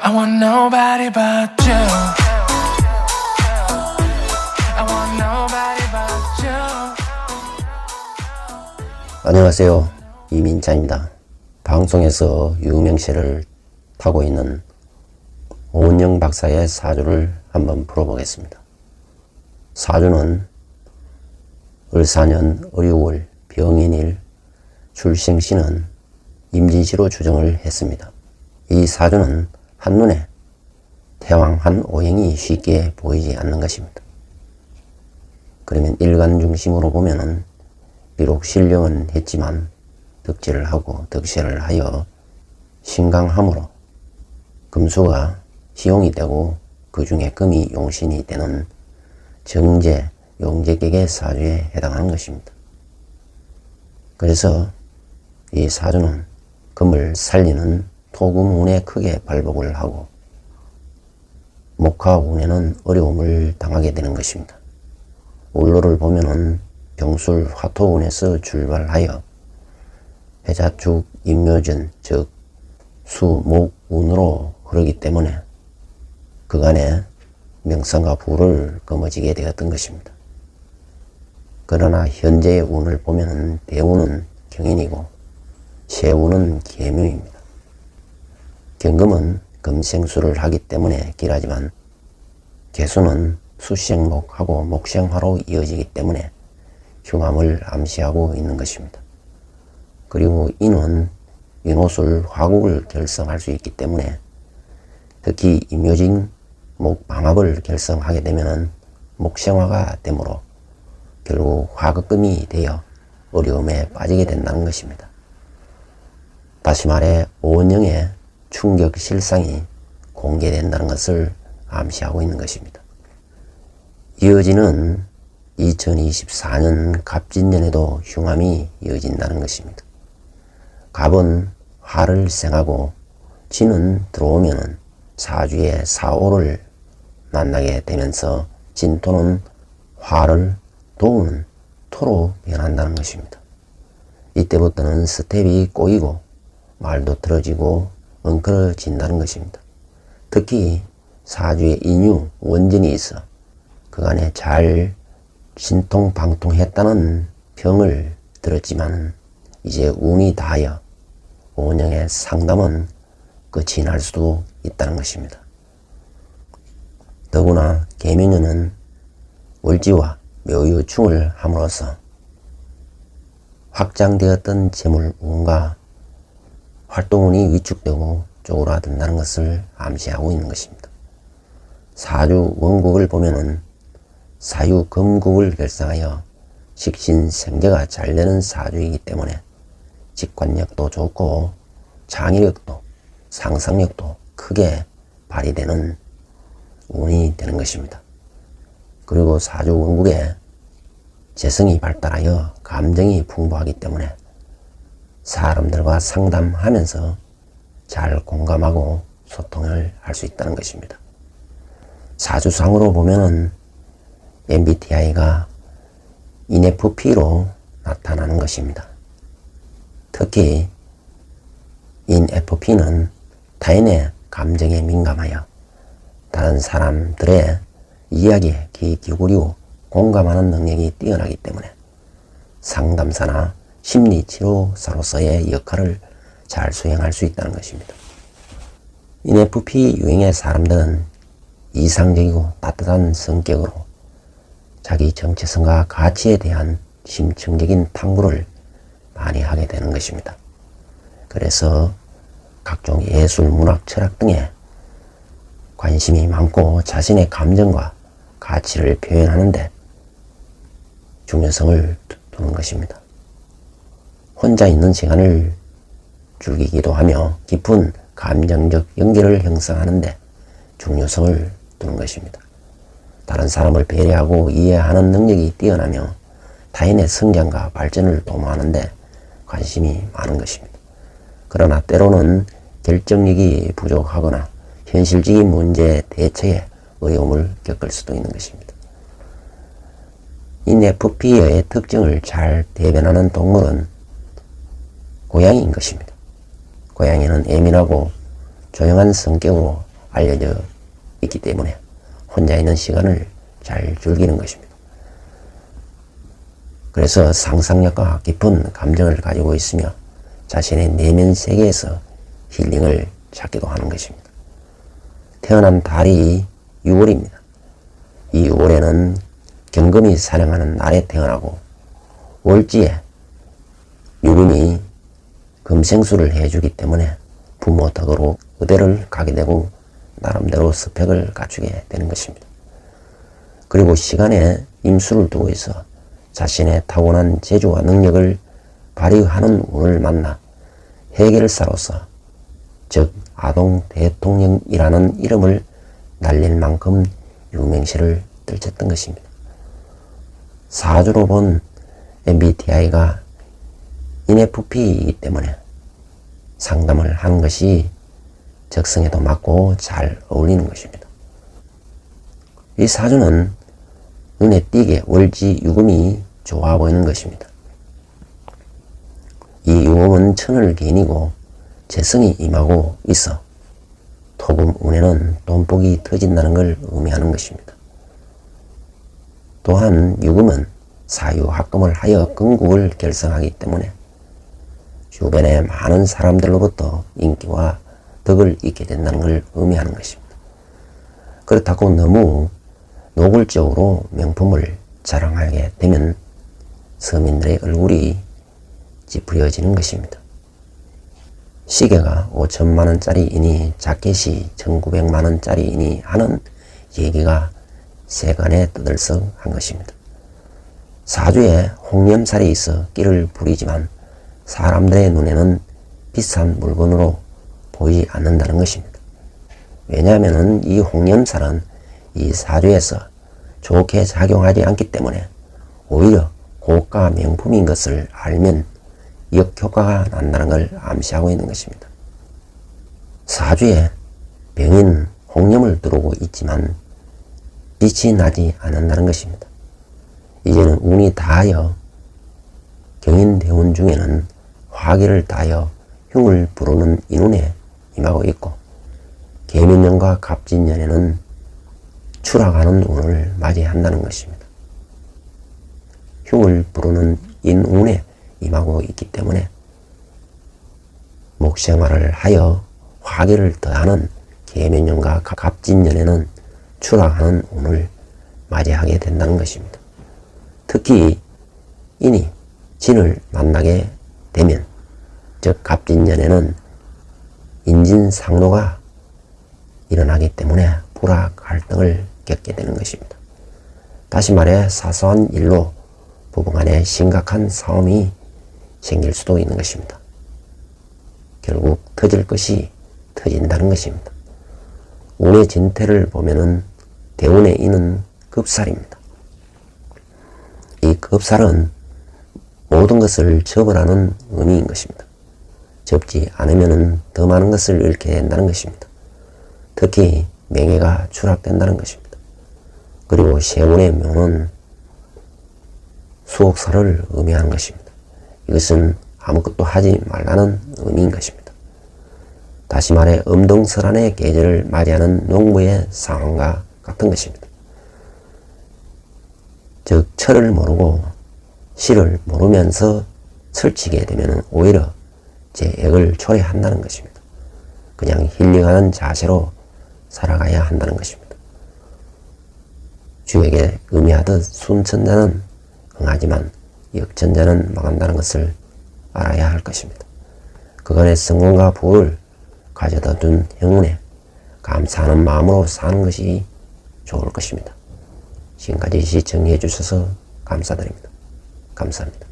I want nobody but you. 안녕하세요. 이민찬입니다. 방송에서 유명세를 타고 있는 오은영 박사의 사주를 한번 풀어보겠습니다. 사주는 을사년 을유월 병인일 출생시는 임진시로 추정을 했습니다. 이 사주는 한눈에 태왕 한 오행이 쉽게 보이지 않는 것입니다. 그러면 일간 중심으로 보면은 비록 신령은 했지만 덕질을 하고 덕세를 하여 신강함으로 금수가 시용이 되고 그 중에 금이 용신이 되는 정제, 용제격의 사주에 해당하는 것입니다. 그래서 이 사주는 금을 살리는 토금운에 크게 발복을 하고 목화운에는 어려움을 당하게 되는 것입니다. 울로를 보면은 병술 화토운에서 출발하여 해자축 임묘전 즉 수목운으로 흐르기 때문에 그간에 명성과 부를 거머쥐게 되었던 것입니다. 그러나 현재의 운을 보면은 대운은 경인이고 세운은 계묘입니다. 경금은 금생수를 하기 때문에 길하지만 개수는 수생목하고 목생화로 이어지기 때문에 흉함을 암시하고 있는 것입니다. 그리고 인은 인옷을 화국을 결성할 수 있기 때문에 특히 임묘진 목방합을 결성하게 되면 목생화가 되므로 결국 화극금이 되어 어려움에 빠지게 된다는 것입니다. 다시 말해 오은영의 충격 실상이 공개된다는 것을 암시하고 있는 것입니다. 이어지는 2024년 갑진년에도 흉함이 이어진다는 것입니다. 갑은 화를 생하고 진은 들어오면은 사주에 사오를 만나게 되면서 진토는 화를 도우는 토로 변한다는 것입니다. 이때부터는 스텝이 꼬이고 말도 틀어지고 엉클어진다는 것입니다. 특히 사주에 인유, 원전이 있어 그간에 잘 신통방통했다는 평을 들었지만 이제 운이 다하여 오년의 상담은 끝이 날 수도 있다는 것입니다. 더구나 개미년은 월지와 묘유충을 함으로써 확장되었던 재물 운과 활동운이 위축되고 쪼그라든다는 것을 암시하고 있는 것입니다. 사주 원국을 보면은 사유 금국을 결성하여 식신 생재가 잘 되는 사주이기 때문에 직관력도 좋고 창의력도 상상력도 크게 발휘되는 운이 되는 것입니다. 그리고 사주 원국에 재성이 발달하여 감정이 풍부하기 때문에 사람들과 상담하면서 잘 공감하고 소통을 할 수 있다는 것입니다. 사주상으로 보면은 MBTI가 INFP로 나타나는 것입니다. 특히 INFP는 타인의 감정에 민감하여 다른 사람들의 이야기에 귀 기울이고 공감하는 능력이 뛰어나기 때문에 상담사나 심리치료사로서의 역할을 잘 수행할 수 있다는 것입니다. INFP 유형의 사람들은 이상적이고 따뜻한 성격으로 자기 정체성과 가치에 대한 심층적인 탐구를 많이 하게 되는 것입니다. 그래서 각종 예술, 문학, 철학 등에 관심이 많고 자신의 감정과 가치를 표현하는데 중요성을 두는 것입니다. 혼자 있는 시간을 즐기기도 하며 깊은 감정적 연결을 형성하는데 중요성을 두는 것입니다. 다른 사람을 배려하고 이해하는 능력이 뛰어나며 타인의 성장과 발전을 도모하는데 관심이 많은 것입니다. 그러나 때로는 결정력이 부족하거나 현실적인 문제 대처에 어려움을 겪을 수도 있는 것입니다. 이 FP의 특징을 잘 대변하는 동물은 고양이인 것입니다. 고양이는 예민하고 조용한 성격으로 알려져 있기 때문에 혼자 있는 시간을 잘 즐기는 것입니다. 그래서 상상력과 깊은 감정을 가지고 있으며 자신의 내면 세계에서 힐링을 찾기도 하는 것입니다. 태어난 달이 6월입니다. 이 6월에는 경금이 사령하는 날에 태어나고 월지에 유금이 금생수를 해주기 때문에 부모 덕으로 의대를 가게 되고 나름대로 스펙을 갖추게 되는 것입니다. 그리고 시간에 임수를 두고 있어 자신의 타고난 재주와 능력을 발휘하는 운을 만나 해결사로서 즉 아동 대통령이라는 이름을 날릴 만큼 유명세를 떨쳤던 것입니다. 사주로 본 MBTI가 INFP이기 때문에 상담을 하는 것이 적성에도 맞고 잘 어울리는 것입니다. 이 사주는 눈에 띄게 월지 유금이 좋아 보이는 것입니다. 이 유금은 천을 개인이고 재성이 임하고 있어 토금 운에는 돈복이 터진다는 걸 의미하는 것입니다. 또한 유금은 사유합금을 하여 건국을 결성하기 때문에 주변의 많은 사람들로부터 인기와 덕을 잊게 된다는 걸 의미하는 것입니다. 그렇다고 너무 노골적으로 명품을 자랑하게 되면 서민들의 얼굴이 찌푸려지는 것입니다. 시계가 5천만 원짜리이니 자켓이 1,900만 원짜리이니 하는 얘기가 세간에 떠들썩한 것입니다. 사주에 홍염살이 있어 끼를 부리지만 사람들의 눈에는 비싼 물건으로 보이지 않는다는 것입니다. 왜냐하면 이 홍염살은 이 사주에서 좋게 작용하지 않기 때문에 오히려 고가 명품인 것을 알면 역효과가 난다는 걸 암시하고 있는 것입니다. 사주에 병인 홍염을 들어오고 있지만 빛이 나지 않는다는 것입니다. 이제는 운이 다하여 경인 대운 중에는 화기를 다하여 흉을 부르는 인운에 임하고 있고 계민년과 갑진년에는 추락하는 운을 맞이한다는 것입니다. 흉을 부르는 인운에 임하고 있기 때문에 목생활을 하여 화기를 더하는 계면년과 갑진년에는 추락하는 운을 맞이하게 된다는 것입니다. 특히 인이 진을 만나게 되면 즉 갑진년에는 인진상로가 일어나기 때문에 불화 갈등을 겪게 되는 것입니다. 다시 말해 사소한 일로 부부 간에 심각한 싸움이 생길 수도 있는 것입니다. 결국 터질 것이 터진다는 것입니다. 운의 진태를 보면은 대운의 인은 급살입니다. 이 급살은 모든 것을 접으라는 의미인 것입니다. 접지 않으면 더 많은 것을 잃게 된다는 것입니다. 특히 명예가 추락된다는 것입니다. 그리고 세운의 묘는 수옥사를 의미하는 것입니다. 이것은 아무것도 하지 말라는 의미인 것입니다. 다시 말해 음동설한의 계절을 맞이하는 농부의 상황과 같은 것입니다. 즉 철을 모르고 실을 모르면서 설치게 되면 오히려 제 액을 초래한다는 것입니다. 그냥 힐링하는 자세로 살아가야 한다는 것입니다. 주에게 의미하듯 순천자는 흥하지만 역천자는 망한다는 것을 알아야 할 것입니다. 그간의 성공과 부를 가져다 둔 행운에 감사하는 마음으로 사는 것이 좋을 것입니다. 지금까지 시청해 주셔서 감사드립니다. 감사합니다.